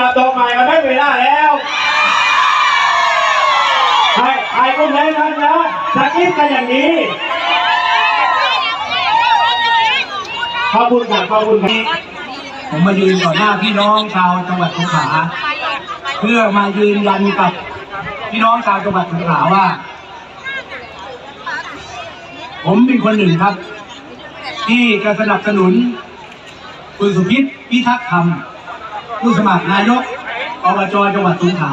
รับดอกไม้มาได้เวลาแล้วใช่ใครก็ได้กันนะสกิปกันอย่างนี้ขอบคุณครับขอบคุณครับผมมายืนต่อหน้าพี่น้องชาวจังหวัดสงขลาเพื่อมายืนยันกับพี่น้องชาวจังหวัดสงขลาว่า ผมเป็นคนหนึ่งครับ ที่จะสนับสนุนคุณสุพิษพิทักษ์ธรรม ผู้สมัครนายกอบจจังหวัดสงขลา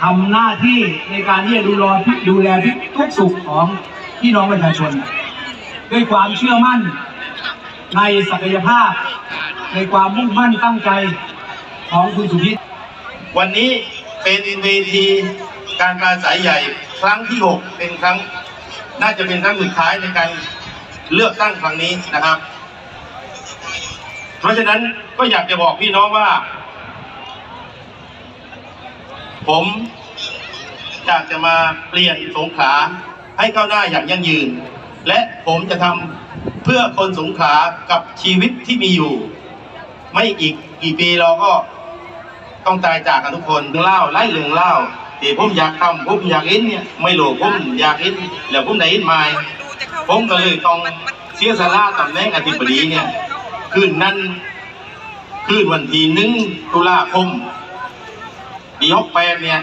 ทำหน้าที่ในการที่จะดูแลดูแลทุกสุขของพี่น้องประชาชน ด้วยความเชื่อมั่นในศักยภาพ ในความมุ่งมั่นตั้งใจของคุณสุพิษวันนี้เป็นเวทีการปราศัยใหญ่ครั้งที่ 6 เป็นครั้ง น่าจะเป็นครั้งสุดท้ายในการเลือกตั้งครั้งนี้นะครับ เพราะฉะนั้นก็อยากจะบอกพี่น้องว่า ผมอยากจะมาเปลี่ยนสงขลาให้ก้าวหน้าอย่างยั่งยืน และผมจะทำเพื่อคนสงขลากับชีวิตที่มีอยู่ ไม่อีกกี่ปีเราก็ต้องตายจากกันทุกคนเล่าไล่เรื่องเล่าที่ผมอยากทำผมอยากเห็นเนี่ยไม่รู้ผมอยากเห็นแล้วผมได้เห็นมาผมก็เลยต้องเสียสละตำแหน่งอธิบดีเนี่ย คืนนั้น คืนวันที่หนึ่งตุลาคมปีหกแปดเนี่ย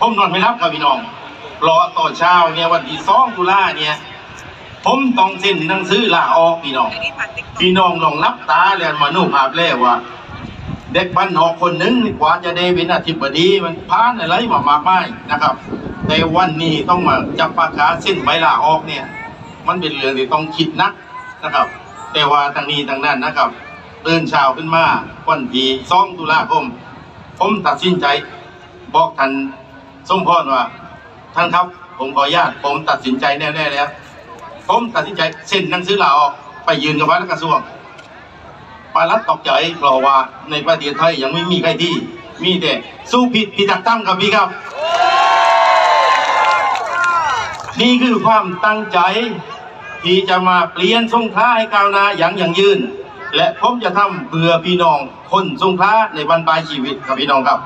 ผมนอนไม่รับครับพี่น้อง รอต่อเช้าเนี่ยวันที่สองตุลาเนี่ย ผมต้องเซ็นหนังสือลาออกพี่น้อง พี่น้องลองรับตาแล้วมานูภาพแล้วว่า เด็กบ้านนอกคนหนึ่งนี่กว่าจะได้เป็นอธิบดีมันผ่านอะไรมามากมายนะครับ แต่วันนี้ต้องมาจับปากกาเส้นใบลาออกเนี่ย มันเป็นเรื่องที่ต้องคิดนักนะครับ แต่ว่าทางนี้ทางนั้นนะครับตื่นเช้าขึ้นมาวันที่สองตุลาคม ผมตัดสินใจ บอกท่านสมพรว่า ท่านครับ ผมขออนุญาตผมตัดสินใจแน่ๆแล้ว ผมตัดสินใจเซ็นหนังสือลาออกไปยืนกับวัดกระทรวงปารัดตกใจเพราะว่าในประเทศไทยยังไม่มีใครที่ มีแต่สู้ผิดพิทักตั้งครับพี่ครับ นี่คือความตั้งใจ ที่จะมาเปลี่ยนสงขลาให้ก้าวหน้าอย่างยั่งยืน และผมจะทำเพื่อพี่น้องคนสงขลาในบรรปลายชีวิตครับพี่น้องครับ